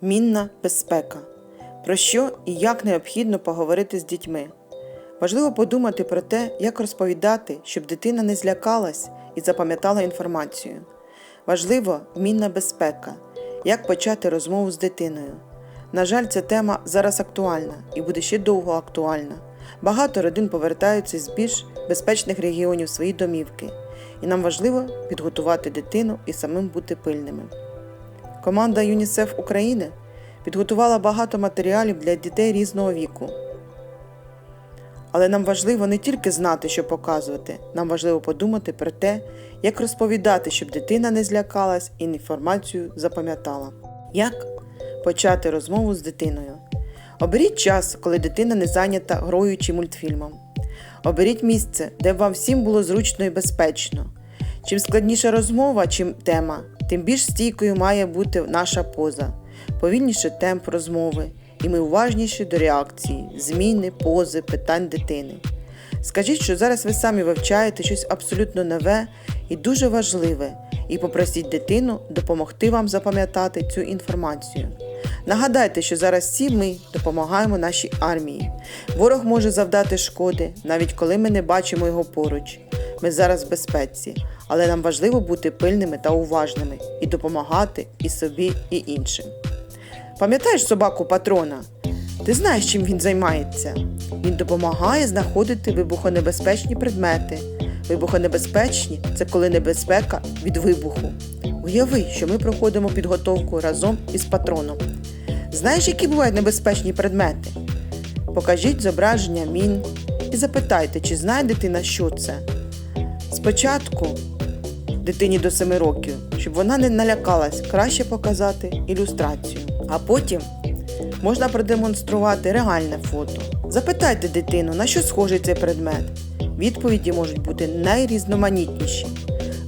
Мінна безпека. Про що і як необхідно поговорити з дітьми. Важливо подумати про те, як розповідати, щоб дитина не злякалась і запам'ятала інформацію. Важливо мінна безпека. Як почати розмову з дитиною. На жаль, ця тема зараз актуальна і буде ще довго актуальна. Багато родин повертаються з більш безпечних регіонів свої домівки, і нам важливо підготувати дитину і самим бути пильними. Команда ЮНІСЕФ України підготувала багато матеріалів для дітей різного віку. Але нам важливо не тільки знати, що показувати, нам важливо подумати про те, як розповідати, щоб дитина не злякалась і інформацію запам'ятала. Як почати розмову з дитиною? Оберіть час, коли дитина не зайнята грою чи мультфільмом. Оберіть місце, де б вам всім було зручно і безпечно. Чим складніша розмова, чим тема, тим більш стійкою має бути наша поза, повільніше темп розмови, і ми уважніші до реакції, зміни, пози, питань дитини. Скажіть, що зараз ви самі вивчаєте щось абсолютно нове і дуже важливе, і попросіть дитину допомогти вам запам'ятати цю інформацію. Нагадайте, що зараз всі ми допомагаємо нашій армії. Ворог може завдати шкоди, навіть коли ми не бачимо його поруч. Ми зараз в безпеці, але нам важливо бути пильними та уважними і допомагати і собі, і іншим. Пам'ятаєш собаку патрона? Ти знаєш, чим він займається? Він допомагає знаходити вибухонебезпечні предмети. Вибухонебезпечні це коли небезпека від вибуху. Уяви, що ми проходимо підготовку разом із патроном. Знаєш, які бувають небезпечні предмети? Покажіть зображення мін і запитайте, чи знає дитина, що це. Спочатку дитині до 7 років, щоб вона не налякалась, краще показати ілюстрацію. А потім можна продемонструвати реальне фото. Запитайте дитину, на що схожий цей предмет. Відповіді можуть бути найрізноманітніші.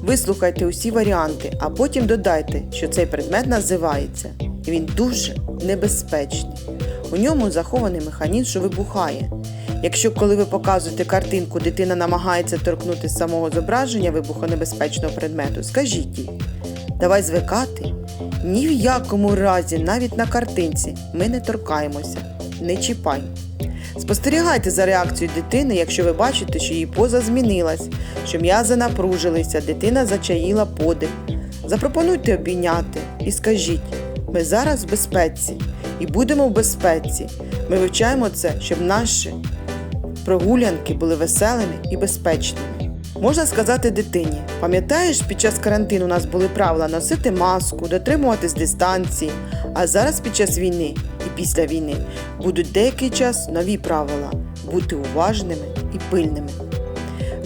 Вислухайте усі варіанти, а потім додайте, що цей предмет називається, він дуже небезпечний. У ньому захований механізм, що вибухає. Якщо коли ви показуєте картинку, дитина намагається торкнути самого зображення вибухонебезпечного предмету, скажіть їй, давай звикати. Ні в якому разі, навіть на картинці, ми не торкаємося, не чіпай. Спостерігайте за реакцією дитини, якщо ви бачите, що її поза змінилась, що м'язи напружилися, дитина зачаїла подих. Запропонуйте обійняти і скажіть: ми зараз в безпеці і будемо в безпеці. Ми вивчаємо це, щоб наші прогулянки були веселими і безпечними. Можна сказати дитині: пам'ятаєш, під час карантину у нас були правила носити маску, дотримуватись дистанції, а зараз під час війни і після війни будуть деякий час нові правила бути уважними і пильними.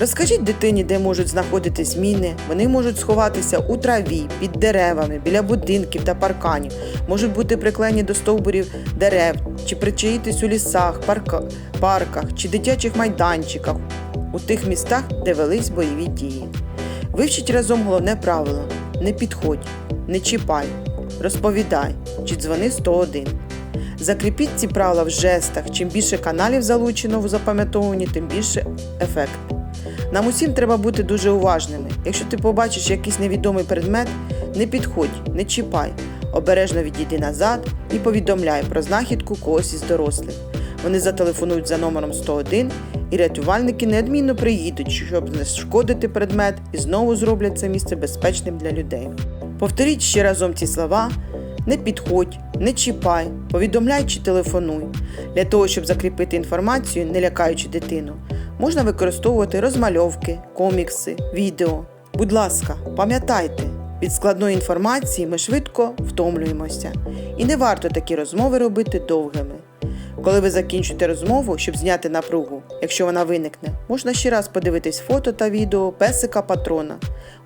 Розкажіть дитині, де можуть знаходитись міни. Вони можуть сховатися у траві, під деревами, біля будинків та парканів, можуть бути приклеєні до стовбурів дерев, чи причаїтись у лісах, парка, парках чи дитячих майданчиках, у тих містах, де велись бойові дії. Вивчіть разом головне правило: не підходь, не чіпай, розповідай чи дзвони 101. Закріпіть ці правила в жестах. Чим більше каналів залучено в запам'ятовуванні, тим більше ефект. Нам усім треба бути дуже уважними. Якщо ти побачиш якийсь невідомий предмет, не підходь, не чіпай. Обережно відійди назад і повідомляй про знахідку когось із дорослих. Вони зателефонують за номером 101 і рятувальники неодмінно приїдуть, щоб знешкодити предмет і знову зроблять це місце безпечним для людей. Повторіть ще разом ці слова. Не підходь, не чіпай, повідомляй чи телефонуй. Для того, щоб закріпити інформацію, не лякаючи дитину, можна використовувати розмальовки, комікси, відео. Будь ласка, пам'ятайте, від складної інформації ми швидко втомлюємося, і не варто такі розмови робити довгими. Коли ви закінчите розмову, щоб зняти напругу, якщо вона виникне, можна ще раз подивитись фото та відео песика патрона,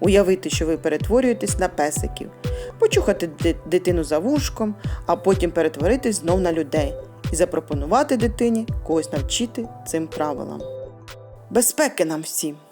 уявити, що ви перетворюєтесь на песиків, почухати дитину за вушком, а потім перетворитись знов на людей і запропонувати дитині когось навчити цим правилам. Безпеки нам всім!